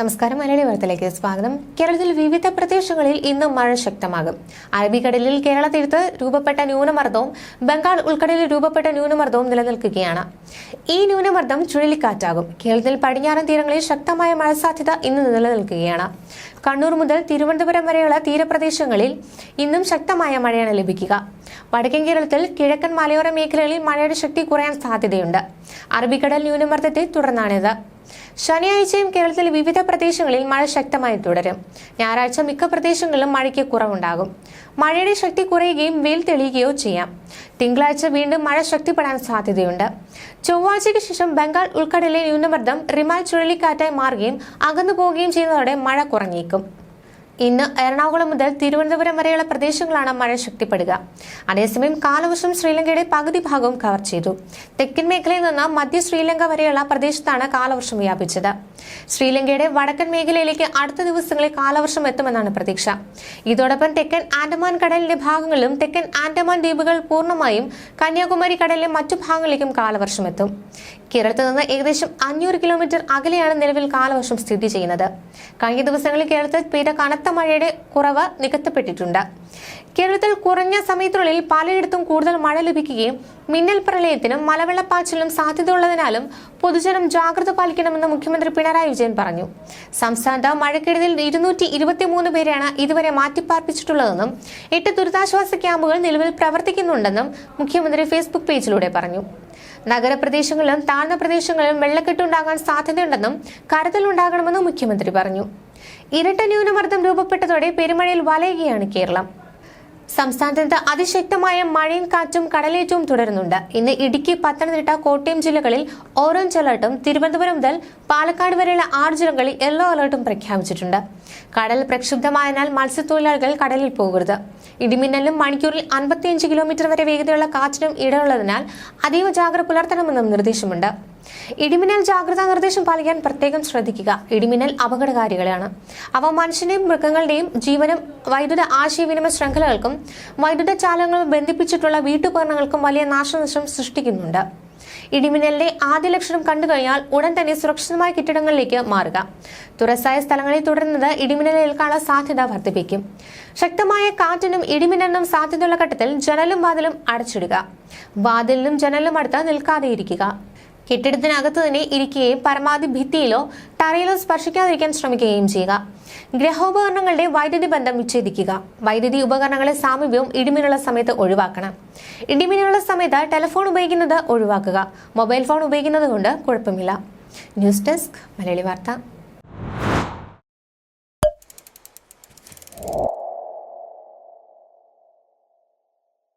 നമസ്കാരം മലയാളി വാർത്തയിലേക്ക് സ്വാഗതം. കേരളത്തിൽ വിവിധ പ്രദേശങ്ങളിൽ ഇന്ന് മഴ ശക്തമാകും. അറബിക്കടലിൽ കേരള തീരത്ത് രൂപപ്പെട്ട ന്യൂനമർദ്ദവും ബംഗാൾ ഉൾക്കടലിൽ രൂപപ്പെട്ട ന്യൂനമർദ്ദവും നിലനിൽക്കുകയാണ്. ഈ ന്യൂനമർദ്ദം ചുഴലിക്കാറ്റാകും. കേരളത്തിൽ പടിഞ്ഞാറൻ തീരങ്ങളിൽ ശക്തമായ മഴ സാധ്യത ഇന്ന് നിലനിൽക്കുകയാണ്. കണ്ണൂർ മുതൽ തിരുവനന്തപുരം വരെയുള്ള തീരപ്രദേശങ്ങളിൽ ഇന്നും ശക്തമായ മഴയാണ് ലഭിക്കുക. വടക്കൻ കേരളത്തിൽ കിഴക്കൻ മലയോര മേഖലകളിൽ മഴയുടെ ശക്തി കുറയാൻ സാധ്യതയുണ്ട്. അറബിക്കടൽ ന്യൂനമർദ്ദത്തെ തുടർന്നാണിത്. ശനിയാഴ്ചയും കേരളത്തിൽ വിവിധ പ്രദേശങ്ങളിൽ മഴ ശക്തമായി തുടരും. ഞായറാഴ്ച മിക്ക പ്രദേശങ്ങളിലും മഴയ്ക്ക് കുറവുണ്ടാകും. മഴയുടെ ശക്തി കുറയുകയും വെയിൽ തെളിയുകയോ ചെയ്യാം. തിങ്കളാഴ്ച വീണ്ടും മഴ ശക്തിപ്പെടാൻ സാധ്യതയുണ്ട്. ചൊവ്വാഴ്ചയ്ക്ക് ശേഷം ബംഗാൾ ഉൾക്കടലിലെ ന്യൂനമർദ്ദം റിമാൽ ചുഴലിക്കാറ്റായി മാറുകയും അകന്നു പോവുകയും ചെയ്യുന്നതോടെ മഴ കുറഞ്ഞേക്കും. ഇന്ന് എറണാകുളം മുതൽ തിരുവനന്തപുരം വരെയുള്ള പ്രദേശങ്ങളാണ് മഴ ശക്തിപ്പെടുക. അതേസമയം കാലവർഷം ശ്രീലങ്കയുടെ പകുതി ഭാഗവും കവർ ചെയ്തു. തെക്കൻ മേഖലയിൽ നിന്ന് മധ്യ ശ്രീലങ്ക വരെയുള്ള പ്രദേശത്താണ് കാലവർഷം വ്യാപിച്ചത്. ശ്രീലങ്കയുടെ വടക്കൻ മേഖലയിലേക്ക് അടുത്ത ദിവസങ്ങളിൽ കാലവർഷം എത്തുമെന്നാണ് പ്രതീക്ഷ. ഇതോടൊപ്പം തെക്കൻ ആൻഡമാൻ കടലിന്റെ ഭാഗങ്ങളിലും തെക്കൻ ആൻഡമാൻ ദ്വീപുകൾ പൂർണമായും കന്യാകുമാരി കടലിലെ മറ്റു ഭാഗങ്ങളിലേക്കും കാലവർഷം എത്തും. കേരളത്തിൽ നിന്ന് ഏകദേശം അഞ്ഞൂറ് കിലോമീറ്റർ അകലെയാണ് നിലവിൽ കാലവർഷം സ്ഥിതി ചെയ്യുന്നത്. കഴിഞ്ഞ ദിവസങ്ങളിൽ കേരളത്തിൽ പെയ്ത കനത്ത മഴയുടെ കുറവ് നികത്തപ്പെട്ടിട്ടുണ്ട്. കേരളത്തിൽ കുറഞ്ഞ സമയത്തിനുള്ളിൽ പലയിടത്തും കൂടുതൽ മഴ ലഭിക്കുകയും മിന്നൽ പ്രളയത്തിനും മലവെള്ളപ്പാച്ചിലിനും സാധ്യതയുള്ളതിനാലും പൊതുജനം ജാഗ്രത പാലിക്കണമെന്ന് മുഖ്യമന്ത്രി പിണറായി വിജയൻ പറഞ്ഞു. സംസ്ഥാനത്ത് മഴക്കെടുതിയിൽ ഇരുന്നൂറ്റി ഇരുപത്തിമൂന്ന് പേരെയാണ് ഇതുവരെ മാറ്റിപ്പാർപ്പിച്ചിട്ടുള്ളതെന്നും എട്ട് ദുരിതാശ്വാസ ക്യാമ്പുകൾ നിലവിൽ പ്രവർത്തിക്കുന്നുണ്ടെന്നും മുഖ്യമന്ത്രി ഫേസ്ബുക്ക് പേജിലൂടെ പറഞ്ഞു. നഗരപ്രദേശങ്ങളിലും താഴ്ന്ന പ്രദേശങ്ങളിലും വെള്ളക്കെട്ടുണ്ടാകാൻ സാധ്യതയുണ്ടെന്നും കരുതലുണ്ടാകണമെന്നും മുഖ്യമന്ത്രി പറഞ്ഞു. ഇരട്ട ന്യൂനമർദ്ദം രൂപപ്പെട്ടതോടെ പെരുമഴയിൽ വലയുകയാണ് കേരളം. സംസ്ഥാനത്ത് അതിശക്തമായ മഴയും കാറ്റും കടലേറ്റവും തുടരുന്നുണ്ട്. ഇന്ന് ഇടുക്കി പത്തനംതിട്ട കോട്ടയം ജില്ലകളിൽ ഓറഞ്ച് അലർട്ടും തിരുവനന്തപുരം മുതൽ പാലക്കാട് വരെയുള്ള ആറ് ജില്ലകളിൽ യെല്ലോ അലർട്ടും പ്രഖ്യാപിച്ചിട്ടുണ്ട്. കടൽ പ്രക്ഷുബ്ധമായതിനാൽ മത്സ്യത്തൊഴിലാളികൾ കടലിൽ പോകരുത്. ഇടിമിന്നലും മണിക്കൂറിൽ അൻപത്തിയഞ്ച് കിലോമീറ്റർ വരെ വേഗതയുള്ള കാറ്റിനും ഇടയുള്ളതിനാൽ അതീവ ജാഗ്രത പുലർത്തണമെന്നും നിർദ്ദേശമുണ്ട്. ഇടിമിന്നൽ ജാഗ്രതാ നിർദ്ദേശം പാലിക്കാൻ പ്രത്യേകം ശ്രദ്ധിക്കുക. ഇടിമിന്നൽ അപകടകാരികളാണ് അവ മനുഷ്യന്റെയും മൃഗങ്ങളുടെയും ജീവനും വൈദ്യുത ആശയവിനിമയ ശൃംഖലകൾക്കും വൈദ്യുത ചാലങ്ങൾ ബന്ധിപ്പിച്ചിട്ടുള്ള വീട്ടുപകരണങ്ങൾക്കും വലിയ നാശനഷ്ടം സൃഷ്ടിക്കുന്നുണ്ട്. ഇടിമിന്നലിന്റെ ആദ്യ ലക്ഷണം കണ്ടുകഴിഞ്ഞാൽ ഉടൻ തന്നെ സുരക്ഷിതമായ കെട്ടിടങ്ങളിലേക്ക് മാറുക. തുറസായ സ്ഥലങ്ങളിൽ തുടരുന്നത് ഇടിമിന്നലേൽക്കാനുള്ള സാധ്യത വർദ്ധിപ്പിക്കും. ശക്തമായ കാറ്റിനും ഇടിമിന്നലിനും സാധ്യതയുള്ള ഘട്ടത്തിൽ ജനലും വാതിലും അടച്ചിടുക. വാതിലിനും ജനലും അടുത്ത് നിൽക്കാതെ ഇരിക്കുക കെട്ടിടത്തിനകത്ത് തന്നെ ഇരിക്കുകയും പരമാവധി ഭിത്തിയിലോ തറയിലോ സ്പർശിക്കാതിരിക്കാൻ ശ്രമിക്കുകയും ചെയ്യുക. ഗ്രഹോപകരണങ്ങളുടെ വൈദ്യുതി ബന്ധം വിച്ഛേദിക്കുക. വൈദ്യുതി ഉപകരണങ്ങളെ സാമീപ്യവും ഇടിമിനുള്ള സമയത്ത് ഒഴിവാക്കണം. ഇടിമിനുള്ള സമയത്ത് ടെലിഫോൺ ഉപയോഗിക്കുന്നത് ഒഴിവാക്കുക. മൊബൈൽ ഫോൺ ഉപയോഗിക്കുന്നത് കൊണ്ട് കുഴപ്പമില്ല. ന്യൂസ് ഡെസ്ക് മലയാളി വാർത്ത.